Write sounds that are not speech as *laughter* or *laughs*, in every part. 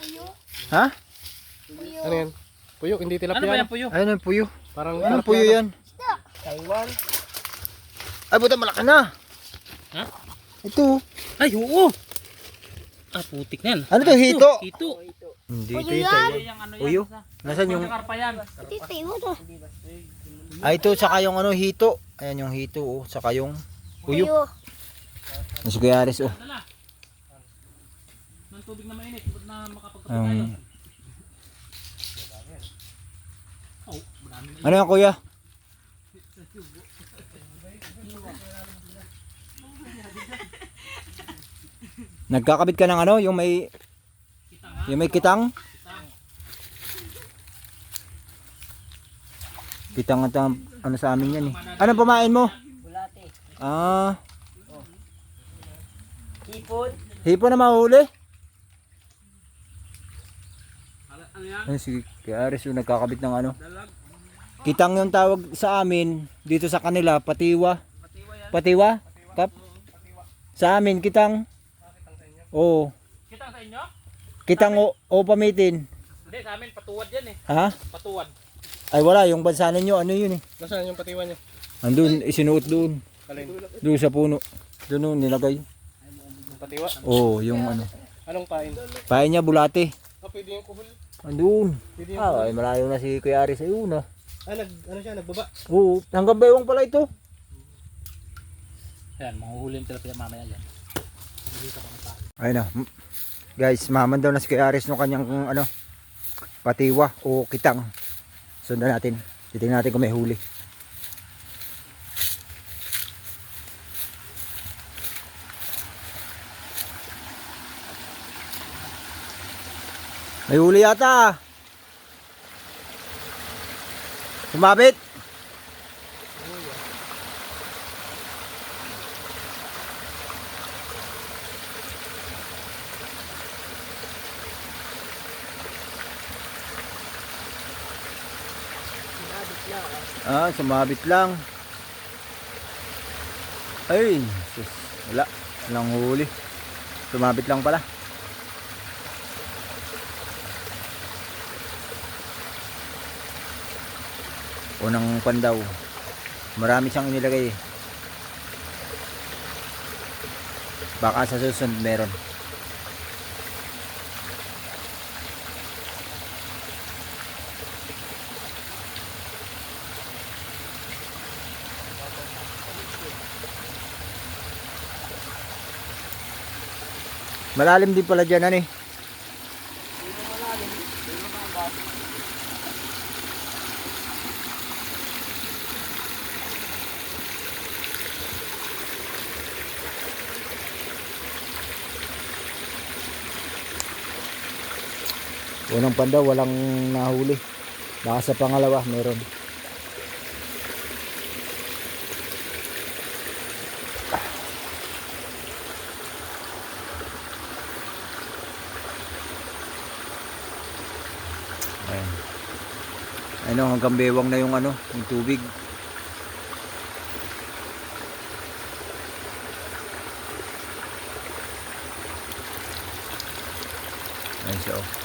Puyo. Ha? Puyo. Ano yan? Puyo, hindi Ano ba tilapia. yan yun? Ayun ang puyo. Parang Anong puyo yan? Taiwan. Ay, buta malaki na. Ha? Ito. Ay, oo. Ah, putik na yan. Ano to, hito? Hito. Hindi, Puyo ito ito. Yung ano. Puyo? basta. Nasaan yung... Karpa yan. Titi mo to. Ay, ito, saka yung ano, hito. Ayan yung hito, oh. Saka yung puyo. Puyo. Mas Kuya Aris, oh. Tubig na mainit. Na makapagkape tayo? Um, Oh, marami. ano yan, kuya? Nagkakabit ka ng ano, yung may yung may kitang? Kitang at ang- ano sa amin yan eh. Anong pamain mo? Bulate. Ah, Hipon. hipon na mahuli. Ano yan? Si Kuya Aris yung nagkakabit ng ano? Kitang yung tawag sa amin, dito sa kanila, patiwa. Patiwa? Kap? Sa amin, kitang. Oo. Kita sa inyo? Kitang o, o pamitin. Hindi, sa amin patuwad yan eh. Ha? Patuwad. Ay wala, yung bansa ninyo, ano yun eh. Nasaan yung patiwan niya? Andun, isinuot doon. Doon sa puno. Doon oh, nilagay. Yung patiwa? Oo, yung ano. Anong pain? Pahay niya, bulate. Ah, pwede yung kuhol. Andun. Ah, ay malayo na si Kuya Aris. Ayun ah. Ah, nag, ano siya, nagbaba. Oo, hanggang baywang pala ito. Ayan, manghuhuli yung tilapia mamaya yan. Ayun na. M- Guys, maman daw na si Kuya Aris no kanyang ano, patiwa o kitang. Sundan natin. Titingnan natin kung may huli. May huli yata. ah. Sumabit. Ah, sumabit lang. Ay, sus, wala. Walang huli. Sumabit lang pala. Unang pandaw. Marami siyang inilagay. Baka sa susunod meron. Malalim din pala dyan, ano eh. Unang pandaw, walang nahuli. Baka sa pangalawa, meron. Ayan. Ano, hanggang bewang na yung ano, yung tubig. Ayan siya oh.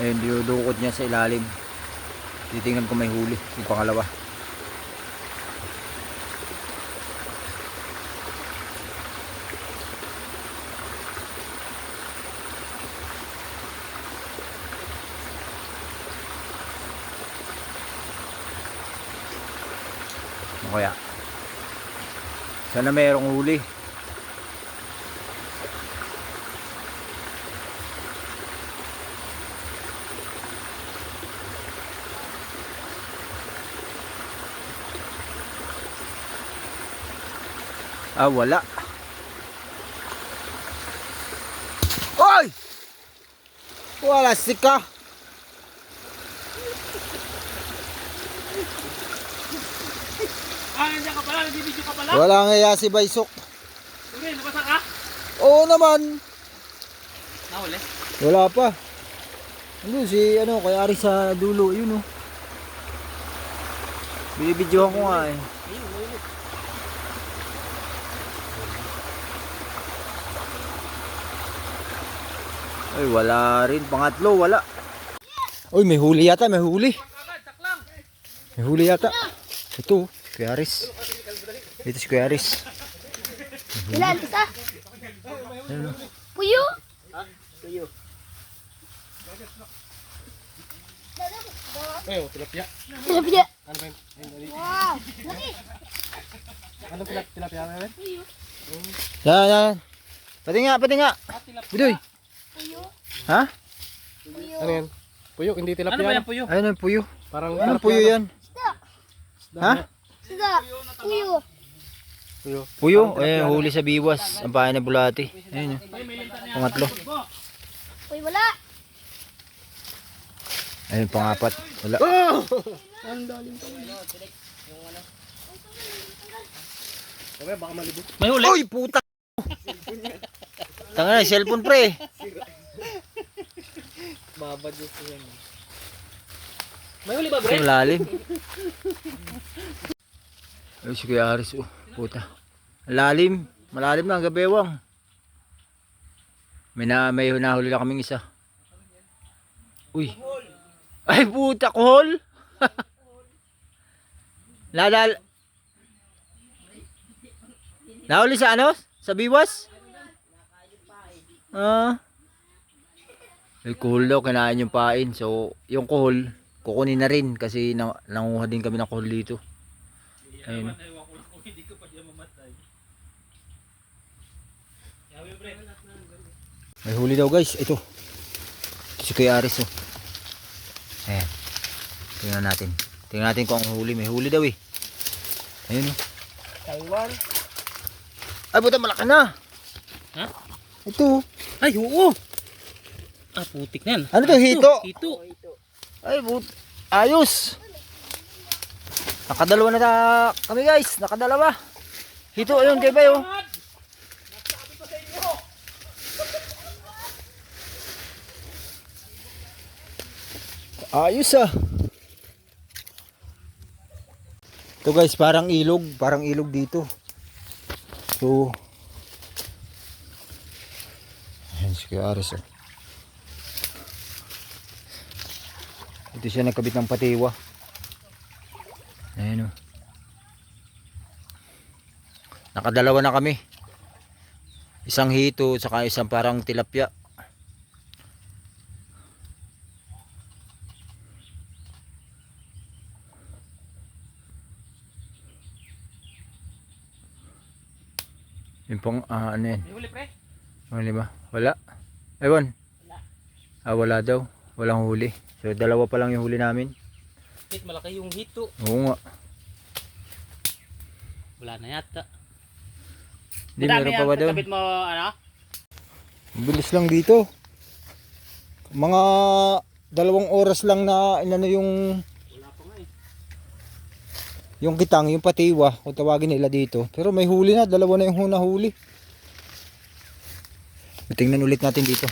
Ayun, dinudukot niya sa ilalim. Titingnan ko may huli, yung pangalawa. Ano kaya? Sana mayroong huli. Ah, wala. Oy! Wala sika. Ah, nandiyan ka pala. Nagbibideo ka pala. Wala nga si Baysok. Sige, nabasa ka? Oo naman. Nahuli. Wala pa. Ano si ano kay Ari sa dulo, yun oh. Binibidyohan ko nga eh. Ay, wala rin. Pangatlo, wala. Uy, may huli yata, may huli. May huli yata. Ito, Kuya Aris. Dito si Kuya Aris. Ilan? Isa? Puyo? Tilapia. Tilapia. Ano ba yun? Ayun, ayun. Wow. Laki. Anong tilap tilapia ba yun? Yan, yan. Pati nga, pati nga. Bidoy. Puyo. Ha? Puyo. Ano yan? Puyo, hindi tilapia. Ano ba yan yun? Ayun ang puyo. Parang Anong puyo yan? Ha? Sida. Puyo. Puyo. Puyo. Eh, huli sa biwas. Ang bahay na bulati. Ayun yun. Pangatlo. Uy, wala. Ayun, pangapat. Wala. Okay, baka malibog. May huli. Uy, puta! Tanga na, cellphone pre. Babad yung yan. May huli ba, Sa Brent? malalim. Ayun si Kuya Aris. Oh, puta. Malalim. Malalim na, hanggang bewang. May, na, may nahuli na kaming isa. Uy. Ay, puta, kohol. *laughs* Ladal. Nahuli sa ano? Sa biwas? Ah. May kuhol daw, kinain yung pain. So, yung kuhol, kukunin na rin kasi na, nanguha din kami ng kuhol dito. Ayun. May huli daw guys. Ito. Ito si Kuya Aris oh. Ayan. Tingnan natin. Tingnan natin kung ang huli. May huli daw eh. Ayun oh. Taiwan. Ay buta malaki na. Ha? Ito. Oh. Ay, oo. Ah, putik na yan. Ano to, hito? Hito. Ay but ayos. Nakadalawa na ta kami guys. Nakadalawa. Hito ayun kay Bayo. Ayos ah. Ito guys, parang ilog, parang ilog dito. So Ayan si Kuya Aris oh. Ito siya nagkabit ng patiwa. Ayan o. Nakadalawa na kami. Isang hito, saka isang parang tilapia. Yung pang, ah, ano yan? Huli, pre? Huli ba? Wala? Ewan. Ah, wala daw. Walang huli. So, dalawa pa lang yung huli namin. Hit, malaki yung hito. Oo nga. Wala na yata. Hindi, meron pa ba? Kapit mo, ano? Bilis lang dito. Mga dalawang oras lang na inano yung Wala pa nga eh. yung kitang, yung patiwa, kung tawagin nila dito. Pero may huli na, dalawa na yung huna huli. Tingnan ulit natin dito.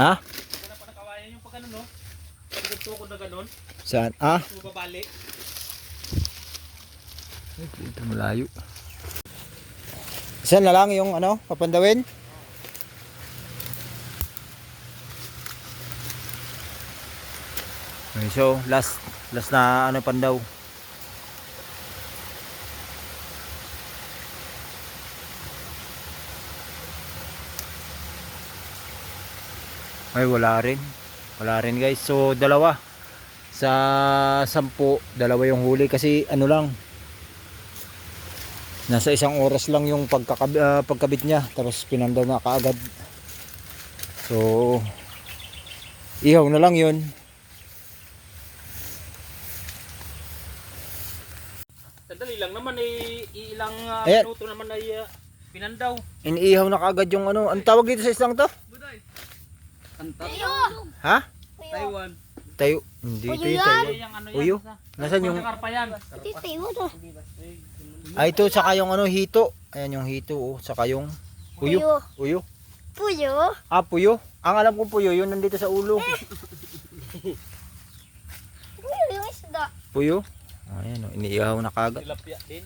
Ha? Saan? Ah? puta, malayo. Saan na lang yung ano, papandawin? Okay, so last last na ano pandaw. Ay wala rin. Wala rin guys. So dalawa. Sa sampu, dalawa yung huli kasi ano lang, Nasa isang oras lang yung pagkakab ah, pagkabit niya tapos pinandaw na kaagad. So ihaw na lang 'yun. Sandali lang naman eh, ilang uh, Ayan. minuto naman ay uh, pinandaw. Iniihaw na kaagad yung ano. Ang tawag dito sa islang to? Puyo. Ha? Taiwan. Tayo. Hindi Uyo ito yung yung ano yan. Uyo? sa- Nasaan yung. Ito tayo to. Ah ito saka yung ano hito. Ayan yung hito oh, saka yung uyo. Uyo. Puyo. Ah, puyo. Ang alam ko puyo, yun nandito sa ulo. Puyo yung isda. Puyo. Ayan, oh, iniihaw na kagad. Tilapia din.